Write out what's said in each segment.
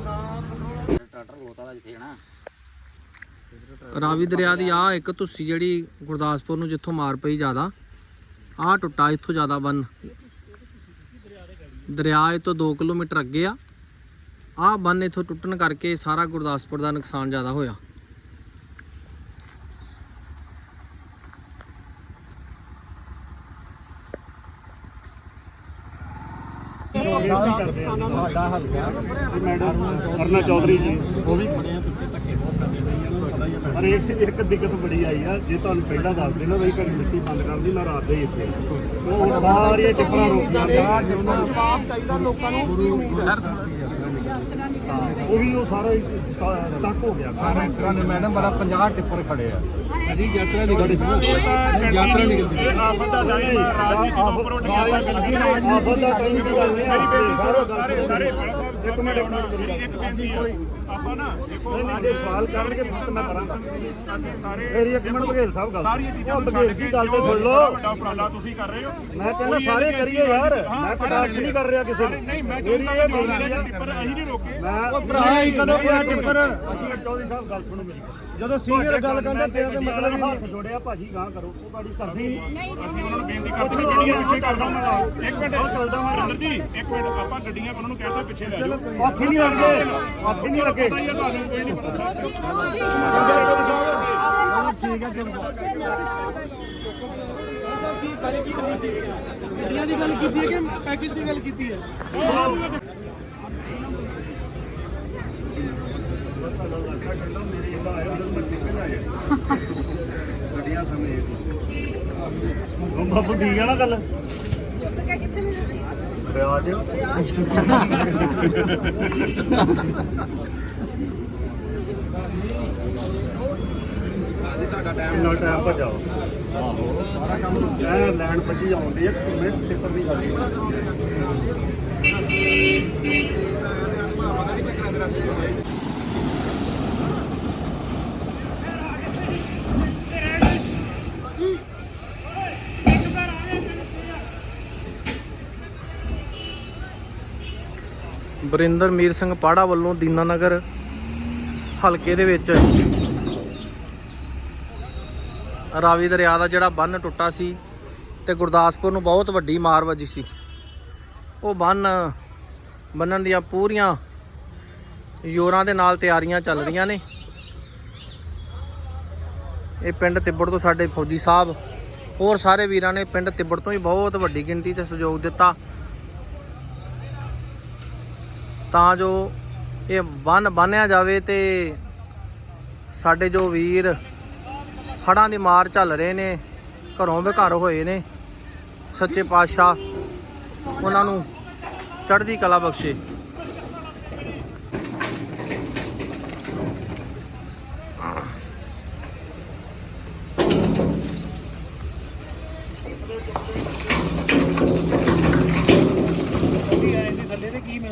Tractor ਲੋਤਾ ਦਾ ਜਿੱਥੇ ਨਾ ਰਾਵੀ ਦਰਿਆ ਦੀ ਆ ਇੱਕ ਤੁਸੀਂ ਜਿਹੜੀ ਗੁਰਦਾਸਪੁਰ ਨੂੰ ਜਿੱਥੋਂ ਮਾਰ ਪਈ ਜ਼ਿਆਦਾ ਆ ਟੁੱਟਾ ਇੱਥੋਂ ਜ਼ਿਆਦਾ ਬੰਨ। ਦਰਿਆ ਇਹ ਤੋਂ 2 ਕਿਲੋਮੀਟਰ ਅੱਗੇ ਆ। ਆ ਬੰਨ ਇੱਥੋਂ ਟੁੱਟਣ ਕਰਕੇ ਸਾਰਾ ਗੁਰਦਾਸਪੁਰ ਦਾ ਨੁਕਸਾਨ ਜ਼ਿਆਦਾ ਹੋਇਆ। ਅਰਨਾ ਚੌਧਰੀ ਜੀ। ਉਹ ਵੀ ਖੜੇ ਆ ਪਿੱਛੇ ਧੱਕੇ ਬਹੁਤ ਕਰਦੇ ਨੇ ਪਰ ਇੱਕ ਇੱਕ ਦਿੱਕਤ ਬੜੀ ਆਈ ਆ ਜੇ ਤੁਹਾਨੂੰ ਪਹਿਲਾਂ ਦੱਸ ਦੇਣਾ ਵੀ ਘੜੀ ਮਿੱਟੀ ਬੰਦ ਕਰ ਦੀ ਮੈਂ ਰਾਤ ਦੇ ਹੀ ਇੱਥੇ ਉਹ ਹੁਣ ਸਾਰੀਆਂ ਟਿੱਪਰਾਂ ਰੋਕੀਆਂ ਨੇ। ਜਵਾਬ ਚਾਹੀਦਾ ਲੋਕਾਂ ਨੂੰ ਉਹ ਵੀ ਉਹ ਸਾਰਾ ਹੀ ਸਟਾ- ਸਟਕ ਹੋ ਗਿਆ। ਸਾਰਾ ਐਕਸਰਾ ਨੇ ਮੈਡਮ ਬੜਾ 50 ਟਿੱਪਰ ਖੜੇ ਆ। ਜੀ ਯਾਤਰਾ ਨਿਕਲਦੀ ਸੀ ਯਾਤਰਾ ਨਿਕਲਦੀ ਇਹ ਆਫਤ ਦਾ ਟਾਈਮ ਰਾਜਨੀਤੀ ਤੋਂ ਉੱਪਰ ਉੱਠ ਗਿਆ ਆਫਤ ਦਾ ਟਾਈਮ ਦੀ ਗੱਲ ਨਹੀਂ ਮੇਰੀ ਬੇਨਤੀ ਸੁਣੋ ਸਾਰੇ ਸਾਰੇ ਇੱਕ ਮਿੰਟ ਇੱਕ ਮਿੰਟ ਮੇਰੀ ਇੱਕ ਬੇਨਤੀ ਆ। ਆਪਾਂ ਨਾ ਦੇਖੋ ਅੱਜ ਸਵਾਲ ਕਰਨਗੇ ਫਿਰ ਮੈਂ ਕਰਾਂਗਾ। ਅਸੀਂ ਸਾਰੇ ਮੇਰੀ ਇੱਕ ਮਿੰਟ ਬਘੇਲ ਸਾਹਿਬ ਗੱਲ। ਸਾਰੀਆਂ ਚੀਜ਼ਾਂ ਦੀ ਗੱਲ ਤੇ ਸੁਣ ਲਓ। ਵੱਡਾ ਉਪਰਾਲਾ ਤੁਸੀਂ ਕਰ ਰਹੇ ਹੋ ਮੈਂ ਕਹਿੰਦਾ ਸਾਰੇ ਕਰੀਏ ਯਾਰ। ਮੈਂ ਕਟਾਕਸ਼ ਨਹੀਂ ਕਰ ਰਿਹਾ ਕਿਸੇ ਨੂੰ। ਨਹੀਂ ਮੈਂ ਮੇਰੀ ਇਹ ਆ। ਟਿੱਪਰ ਅਸੀਂ ਨਹੀਂ ਰੋਕੇ। ਮੈਂ ਉਹ ਭਰਾ ਹੀ ਕਦੋਂ ਕਿਹਾ ਟਿੱਪਰ। ਅਸੀਂ ਚੌਧਰੀ ਸਾਹਿਬ ਗੱਲ ਸੁਣੋ ਮੇਰੀ। ਜਦੋਂ ਸੀਨੀਅਰ ਗੱਲ ਕਰਦੇ ਤੇਰਾ ਤੇ ਮਤਲਬ ਹੀ ਹੱਥ ਜੋੜਿਆ ਭਾਜੀ ਗਾਂ ਕਰੋ ਉਹ ਗਾੜੀ ਕਰਦੀ ਨਹੀਂ ਅਸੀਂ ਉਹਨਾਂ ਨੂੰ ਬੇਨਤੀ ਕਰਦੇ ਹਾਂ ਗੱਡੀਆਂ ਪਿੱਛੇ ਕਰਦਾ ਮੈਂ ਇੱਕ ਮਿੰਟ। ਉਹ ਚੱਲਦਾ ਮੈਂ ਰੰਦਰ ਜੀ ਇੱਕ ਮਿੰਟ ਆਪਾਂ ਗੱਡੀਆਂ ਉਹਨਾਂ ਨੂੰ ਕਹਿੰਦਾ ਪਿੱਛੇ ਲੈ ਜਾਓ। ਆਖੀ ਨਹੀਂ ਲੱਗੇ ਆਖੀ ਨਹੀਂ। ਲੱਗੇ ਪਤਾ ਹੀ ਆ ਤੁਹਾਨੂੰ ਕੋਈ ਨਹੀਂ ਪਤਾ। ਠੀਕ ਹੈ ਚਲੋ। ਗੱਡੀਆਂ ਦੀ ਗੱਲ ਕੀਤੀ ਹੈ ਕਿ ਪੈਕੇਜ ਦੀ ਗੱਲ ਕੀਤੀ ਹੈ? ਗੱਡੀਆਂ ਸਮੇਂ ਉਹ ਠੀਕ ਆ ਨਾ ਗੱਲ ਚੁੱਕ ਕੇ ਕਿੱਥੇ ਨੇ ਰਿਆਜ ਤੁਹਾਡਾ ਟਾਈਮ ਨਾਲ ਟਾਈਮ ਭਜਾਓ ਆਹੋ ਸਾਰਾ ਕੰਮ ਐ ਲੈਣ ਭੱਜੀ ਆਉਂਦੀ ਹੈ ਮਿੰਟ ਟਿੱਪਰ ਦੀ ਗੱਲ ਨਹੀਂ ਬਰਿੰਦਰ ਮੀਰ ਸਿੰਘ ਪਾੜਾ ਵੱਲੋਂ ਦੀਨਾਨਗਰ ਹਲਕੇ ਦੇ ਵਿੱਚ ਰਾਵੀ ਦਰਿਆ ਦਾ ਜਿਹੜਾ ਬੰਨ ਟੁੱਟਾ ਸੀ ਤੇ ਗੁਰਦਾਸਪੁਰ ਨੂੰ ਬਹੁਤ ਵੱਡੀ ਮਾਰ ਵੱਜੀ ਸੀ। ਉਹ ਬੰਨ ਬੰਨਣ ਦੀਆਂ ਪੂਰੀਆਂ ਯੋਰਾਂ ਦੇ ਨਾਲ ਤਿਆਰੀਆਂ ਚੱਲ ਰਹੀਆਂ ਨੇ। ਇਹ ਪਿੰਡ ਤਿੱਬੜ ਤੋਂ ਸਾਡੇ ਫੌਜੀ ਸਾਹਿਬ, ਹੋਰ ਸਾਰੇ ਵੀਰਾਂ ਨੇ ਪਿੰਡ ਤਿੱਬੜ ਤੋਂ ਹੀ ਬਹੁਤ ਵੱਡੀ ਗਿਣਤੀ 'ਚ ਸਹਿਯੋਗ ਦਿੱਤਾ। ਤਾਂ ਜੋ ਇਹ ਬੰਨ ਬੰਨਿਆ ਜਾਵੇ ਤੇ ਸਾਡੇ ਜੋ ਵੀਰ ਹੜਾਂ ਦੀ ਮਾਰ ਚੱਲ ਰਹੇ ਨੇ, ਘਰੋਂ ਬੇਘਰ ਹੋਏ ਨੇ, ਸੱਚੇ ਪਾਤਸ਼ਾਹ ਉਹਨਾਂ ਨੂੰ ਚੜ੍ਹਦੀ ਕਲਾ ਬਖਸ਼ੇ।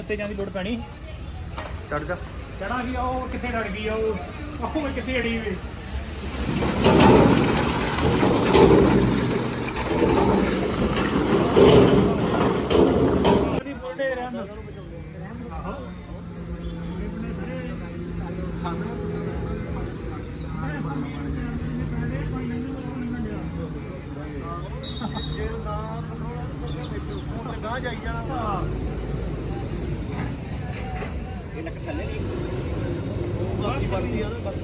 ਉੱਤੇ ਜਾਣ ਲੋੜ ਪੈਣੀ। ਚੜ ਜਾ। ਚੜਾ ਗਈ ਉਹ ਕਿੱਥੇ ਡੜ ਗਈ ਉਹ ਆਪੋ ਵਿੱਚ ਕਿੱਥੇ ਅੜੀ ਹੋਈ। ਜੇ ਜਾਈ ਜਾਣਾ ਇਹ ਨੱਕ ਥੱਲੇ। ਨਹੀਂ ਉਹ ਆਪਣੀ ਵਰਤੀ ਆ ਨਾ ਬਸ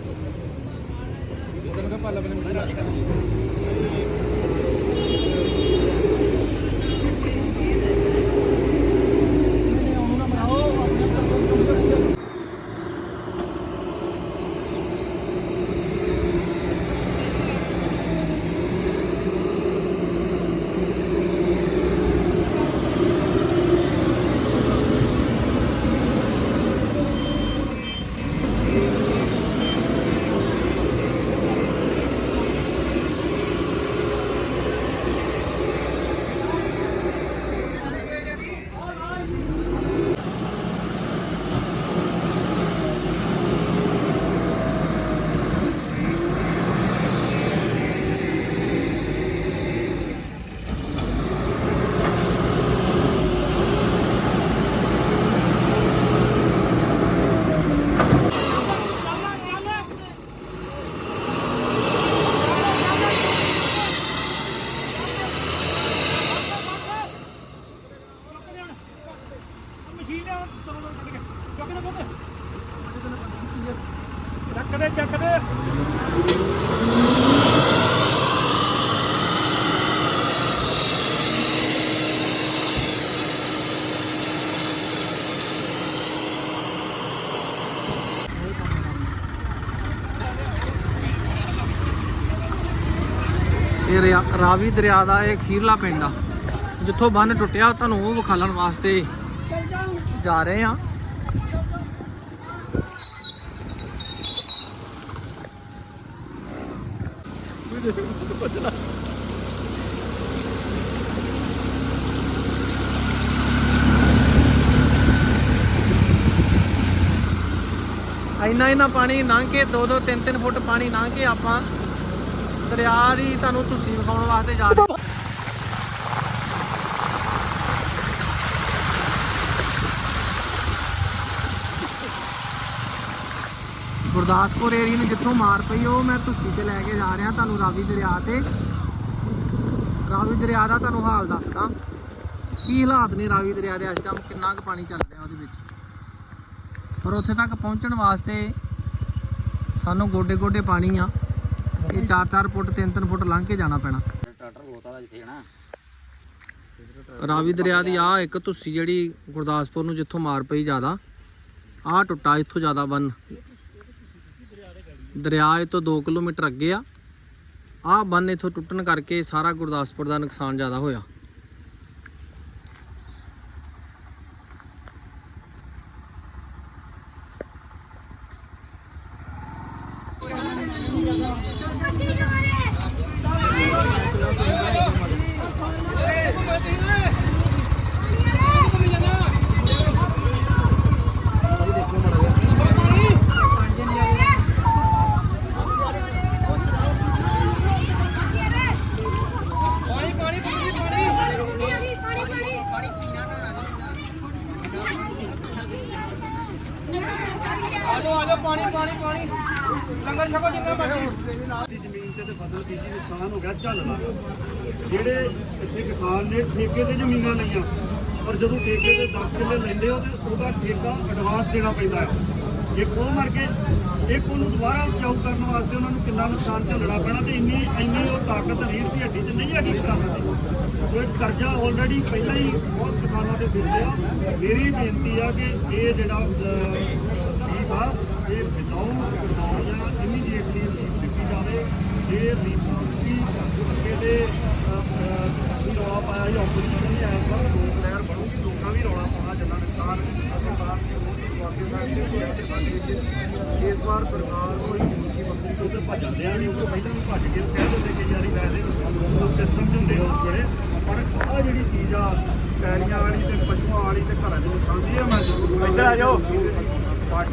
ਉਹਦਾ ਨਕਾ ਪਾਲਾ ਬਣੇ ਮੁੰਡਾ ਜੀ ਕਰਦੀ रावी दरिया का एक खीरला पिंड जितों बन टुटिया तू विखालन वास्ते जा रहे हैं ਇੰਨਾ ਇੰਨਾ ਪਾਣੀ ਲੰਘ ਕੇ 2 2 3 3 ਫੁੱਟ ਪਾਣੀ ਲੰਘ ਕੇ ਆਪਾਂ ਦਰਿਆ ਦੀ ਤੁਹਾਨੂੰ ਤੁਸੀਂ ਵਿਖਾਉਣ ਵਾਸਤੇ ਜਾ ਰਹੇ ਗੁਰਦਾਸਪੁਰ ਏਰੀਆ ਨੂੰ ਜਿੱਥੋਂ ਮਾਰ ਪਈ ਉਹ ਮੈਂ ਤੁਸੀਂ ਤੇ ਲੈ ਕੇ ਜਾ ਰਿਹਾ ਤੁਹਾਨੂੰ ਰਾਵੀ ਦਰਿਆ ਤੇ। ਰਾਵੀ ਦਰਿਆ ਦਾ ਤੁਹਾਨੂੰ ਹਾਲ ਦੱਸਦਾ। ਕੀ ਹਾਲਾਤ ਨੇ ਰਾਵੀ ਦਰਿਆ ਦੇ? ਇਸ ਟਾਈਮ ਕਿੰਨਾ ਕੁ ਪਾਣੀ ਚੱਲ ਰਿਹਾ ਉਹਦੇ ਵਿੱਚ। ਪਰ ਉੱਥੇ ਤੱਕ ਪਹੁੰਚਣ ਵਾਸਤੇ ਸਾਨੂੰ ਗੋਡੇ ਗੋਡੇ ਪਾਣੀ ਆ। ਇਹ 4-4 ਫੁੱਟ 3-3 ਫੁੱਟ ਲੰਘ ਕੇ ਜਾਣਾ ਪੈਣਾ। ਰਾਵੀ ਦਰਿਆ ਦੀ ਆ ਇੱਕ ਧੁੱਸੀ ਜਿਹੜੀ ਗੁਰਦਾਸਪੁਰ ਨੂੰ ਜਿੱਥੋਂ ਮਾਰ ਪਈ ਜ਼ਿਆਦਾ ਆ ਟੁੱਟਾ ਇੱਥੋਂ ਜ਼ਿਆਦਾ ਬੰਨ ਦਰਿਆ ਇਹ ਤੋਂ 2 ਕਿਲੋਮੀਟਰ ਅੱਗੇ ਆ। ਆ ਬੰਨ ਇੱਥੋਂ ਟੁੱਟਣ ਕਰਕੇ ਸਾਰਾ ਗੁਰਦਾਸਪੁਰ ਦਾ ਨੁਕਸਾਨ ਜ਼ਿਆਦਾ ਹੋਇਆ। ਦੀ ਜ਼ਮੀਨ ਤੇ ਤੇ ਫਸਲ ਬੀਜੀ ਨੁਕਸਾਨ ਹੋ ਗਿਆ ਝੱਲਦਾ ਜਿਹੜੇ ਇੱਥੇ ਕਿਸਾਨ ਨੇ ਠੇਕੇ ਤੇ ਜ਼ਮੀਨਾਂ ਲਈਆਂ, ਪਰ ਜਦੋਂ ਠੇਕੇ ਤੇ 10 ਕਿੱਲੇ ਲੈਂਦੇ ਹੋ ਤੇ ਉਹਦਾ ਠੇਕਾ ਐਡਵਾਂਸ ਦੇਣਾ ਪੈਂਦਾ ਹੈ। ਇੱਕ ਉਹ ਮਰ ਕੇ ਇੱਕ ਉਹਨੂੰ ਦੁਬਾਰਾ ਉਪਜਾਊ ਕਰਨ ਵਾਸਤੇ ਉਹਨਾਂ ਨੂੰ ਕਿੰਨਾ ਨੁਕਸਾਨ ਝੱਲਣਾ ਪੈਣਾ ਤੇ ਇੰਨੀ ਇੰਨੀ ਉਹ ਤਾਕਤ ਰੀੜ ਦੀ ਹੱਡੀ 'ਚ ਨਹੀਂ ਹੈਗੀ ਕਿਸਾਨਾਂ ਦੀ। ਸੋ ਇਹ ਕਰਜ਼ਾ ਆਲਰੇਡੀ ਪਹਿਲਾਂ ਹੀ ਬਹੁਤ ਕਿਸਾਨਾਂ ਦੇ ਸਿਰ ਤੇ ਆ। ਮੇਰੀ ਬੇਨਤੀ ਆ ਕਿ ਇਹ ਜਿਹੜਾ ਆ ਇਹ ਵਿਦਾਊਟ ਕਰਨਾਲ ਜਾਂ ਇਮੀਡੀਏਟਲੀ ਰਿਲੀਫ ਦਿੱਤੀ ਜਾਵੇ। ਜੇ ਰਿਲੀਫ ਦੀ ਅੱਗੇ ਦੇ ਅਸੀਂ ਰੌਲਾ ਪਾਇਆ ਸੀ ਆਪੋਜੀਸ਼ਨ ਵੀ ਆਇਆ ਪਰ ਲੋਕ ਲਹਿਰ ਬਣੂਗੀ ਲੋਕਾਂ ਵੀ ਰੌਲਾ ਪਾਉਣਾ ਜਿੰਨਾ ਨੁਕਸਾਨ ਸਰਕਾਰ ਦੀ ਉਹ ਵਾਕਿਆ ਦੇ ਹੋਇਆ ਤੇ ਸਾਡੇ ਵਿੱਚ ਇਸ ਵਾਰ ਸਰਕਾਰ ਕੋਈ ਮੁਲਕੀ ਬੰਦੀ ਤੋਂ ਤੇ ਭੱਜਣ ਦਿਆ ਨਹੀਂ ਉਹ ਤੋਂ ਪਹਿਲਾਂ ਵੀ ਭੱਜ ਕੇ ਕਹਿ ਦਿੰਦੇ ਕਿ ਯਾਰੀ ਵੈਸੇ ਉਹ ਸਿਸਟਮ ਚ ਹੁੰਦੇ ਆ ਉਸ ਵੇਲੇ। ਪਰ ਆਹ ਜਿਹੜੀ ਚੀਜ਼ ਆ ਪੈਲੀਆਂ ਵਾਲੀ ਤੇ ਪਸ਼ੂਆਂ ਵਾਲੀ ਤੇ ਘਰਾਂ ਦੇ ਨੁਕਸਾਨ ਦੀ ਆ ਮੈਂ ਜ਼ਰੂਰ ਇੱਧਰ ਆ ਜਾਓ। ਪਾਰਟੀ